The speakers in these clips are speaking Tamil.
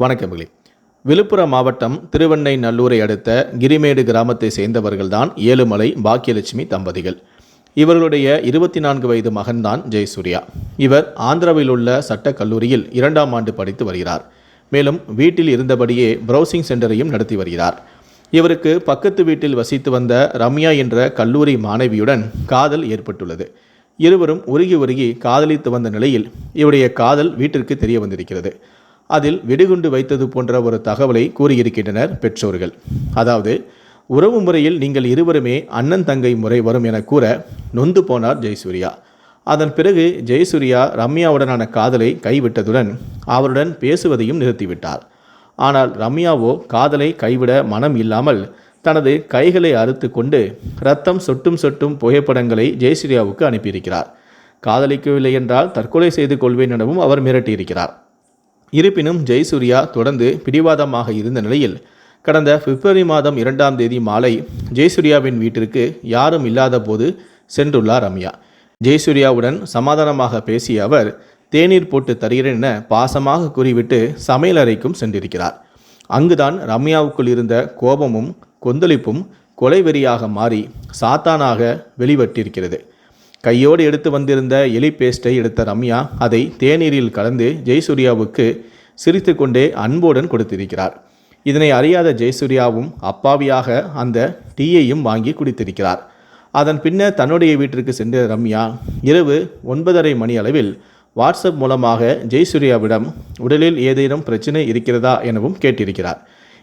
வணக்கங்களே விழுப்புரம் மாவட்டம் திருவெண்ணை நல்லூரை அடுத்த கிரிமேடு கிராமத்தை சேர்ந்தவர்கள்தான் ஏழுமலை பாக்கியலட்சுமி தம்பதிகள். இவர்களுடைய இருபத்தி நான்கு வயது மகன்தான் ஜெயசூர்யா. இவர் ஆந்திராவில் உள்ள சட்ட கல்லூரியில் இரண்டாம் ஆண்டு படித்து வருகிறார். மேலும் வீட்டில் இருந்தபடியே ப்ரௌசிங் சென்டரையும் நடத்தி வருகிறார். இவருக்கு பக்கத்து வீட்டில் வசித்து வந்த ரம்யா என்ற கல்லூரி மாணவியுடன் காதல் ஏற்பட்டுள்ளது. இருவரும் உருகி உருகி காதலித்து வந்த நிலையில் இவருடைய காதல் வீட்டிற்கு தெரிய வந்திருக்கிறது. அதில் வெடிகுண்டு வைத்தது போன்ற ஒரு தகவலை கூறியிருக்கின்றனர் பெற்றோர்கள். அதாவது உறவு முறையில் நீங்கள் இருவருமே அண்ணன் தங்கை முறை வரும் என கூற நொந்து போனார் ஜெயசூர்யா. அதன் பிறகு ஜெயசூர்யா ரம்யாவுடனான காதலை கைவிட்டதுடன் அவருடன் பேசுவதையும் நிறுத்திவிட்டார். ஆனால் ரம்யாவோ காதலை கைவிட மனம் இல்லாமல் தனது கைகளை அறுத்து கொண்டு ரத்தம் சொட்டும் சொட்டும் புகைப்படங்களை ஜெயசூர்யாவுக்கு அனுப்பியிருக்கிறார். காதலிக்கவில்லை என்றால் தற்கொலை செய்து கொள்வேன் எனவும் அவர் மிரட்டியிருக்கிறார். இருப்பினும் ஜெயசூர்யா தொடர்ந்து பிடிவாதமாக இருந்த நிலையில் கடந்த பிப்ரவரி மாதம் இரண்டாம் தேதி மாலை ஜெயசூர்யாவின் வீட்டிற்கு யாரும் இல்லாத போது சென்றுள்ளார் ரம்யா. ஜெயசூர்யாவுடன் சமாதானமாக பேசிய அவர் தேநீர் போட்டு தருகிறேன் என பாசமாக கூறிவிட்டு சமையலறைக்கும் சென்றிருக்கிறார். அங்குதான் ரம்யாவுக்குள் இருந்த கோபமும் கொந்தளிப்பும் கொலைவெறியாக மாறி சாத்தானாக வெளிவட்டிருக்கிறது. கையோடு எடுத்து வந்திருந்த எலி பேஸ்ட்டை எடுத்த ரம்யா அதை தேநீரில் கலந்து ஜெயசூர்யாவுக்கு சிரித்துக்கொண்டே அன்புடன் கொடுத்திருக்கிறார். இதனை அறியாத ஜெயசூர்யாவும் அப்பாவியாக அந்த டீயையும் வாங்கி குடித்திருக்கிறார். அதன் பின்னர் தன்னுடைய வீட்டிற்கு சென்ற ரம்யா இரவு ஒன்பதரை மணி அளவில் வாட்ஸ்அப் மூலமாக ஜெய்சூர்யாவிடம் உடலில் ஏதேனும் பிரச்சனை இருக்கிறதா எனவும் கேட்டிருக்கிறார்.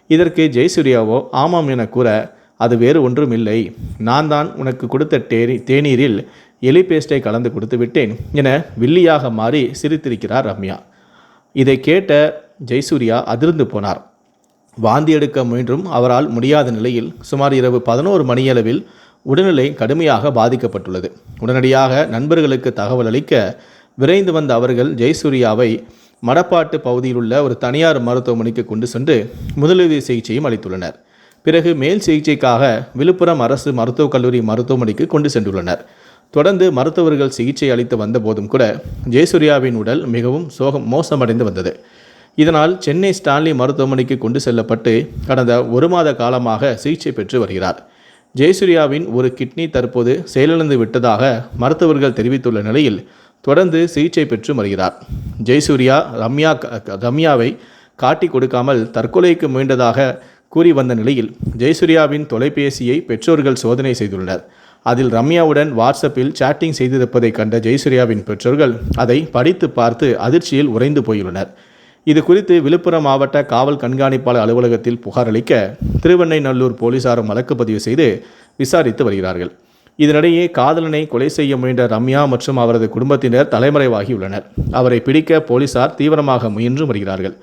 இதற்கு ஜெய்சூர்யாவோ ஆமாம் என கூற அது வேறு ஒன்றும் இல்லை நான் தான் உனக்கு கொடுத்த தேனி தேநீரில் எலி பேஸ்டை கலந்து கொடுத்து விட்டேன் என வில்லியாக மாறி சிரித்திருக்கிறார் ரம்யா. இதை கேட்ட ஜெய்சூர்யா அதிர்ந்து போனார். வாந்தி எடுக்க முயன்றும் அவரால் முடியாத நிலையில் சுமார் இரவு பதினோரு மணியளவில் உடல்நிலை கடுமையாக பாதிக்கப்பட்டுள்ளது. உடனடியாக நண்பர்களுக்கு தகவல் அளிக்க விரைந்து வந்த அவர்கள் ஜெய்சூர்யாவை மடப்பாட்டு பகுதியில் உள்ள ஒரு தனியார் மருத்துவமனைக்கு கொண்டு சென்று முதலுதவி சிகிச்சையும் அளித்துள்ளனர். பிறகு மேல் சிகிச்சைக்காக விழுப்புரம் அரசு மருத்துவக் கல்லூரி மருத்துவமனைக்கு கொண்டு சென்றுள்ளனர். தொடர்ந்து மருத்துவர்கள் சிகிச்சை அளித்து வந்த போதும் கூட ஜெயசூர்யாவின் உடல் மிகவும் சோகம் மோசமடைந்து வந்தது. இதனால் சென்னை ஸ்டான்லி மருத்துவமனைக்கு கொண்டு செல்லப்பட்டு கடந்த ஒரு மாத காலமாக சிகிச்சை பெற்று வருகிறார். ஜெயசூர்யாவின் ஒரு கிட்னி தற்போது செயலிழந்து விட்டதாக மருத்துவர்கள் தெரிவித்துள்ள நிலையில் தொடர்ந்து சிகிச்சை பெற்று வருகிறார். ஜெயசூர்யா ரம்யா ரம்யாவை காட்டி கொடுக்காமல் தற்கொலைக்கு முயன்றதாக கூறி வந்த நிலையில் ஜெயசூர்யாவின் தொலைபேசியை பெற்றோர்கள் சோதனை செய்துள்ளனர். அதில் ரம்யாவுடன் வாட்ஸ்அப்பில் சாட்டிங் செய்திருப்பதை கண்ட ஜெயசூர்யாவின் பெற்றோர்கள் அதை படித்து பார்த்து அதிர்ச்சியில் உறைந்து போயுள்ளனர். இது குறித்து விழுப்புரம் மாவட்ட காவல் கண்காணிப்பாளர் அலுவலகத்தில் புகார் அளிக்க திருவெண்ணைநல்லூர் போலீசாரும் வழக்கு பதிவு செய்து விசாரித்து வருகிறார்கள். இதனிடையே காதலனை கொலை செய்ய முயன்ற ரம்யா மற்றும் அவரது குடும்பத்தினர் தலைமறைவாகியுள்ளனர். அவரை பிடிக்க போலீசார் தீவிரமாக முயன்று வருகிறார்கள்.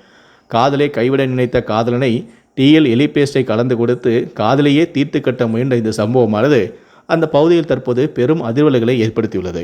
காதலை கைவிட நினைத்த காதலனை டீயில் எலிபேஸ்டை கலந்து கொடுத்து காதலையே தீர்த்து கட்ட முயன்ற இந்த சம்பவமானது அந்த பகுதியில் தற்போது பெரும் அதிர்வலைகளை ஏற்படுத்தியுள்ளது.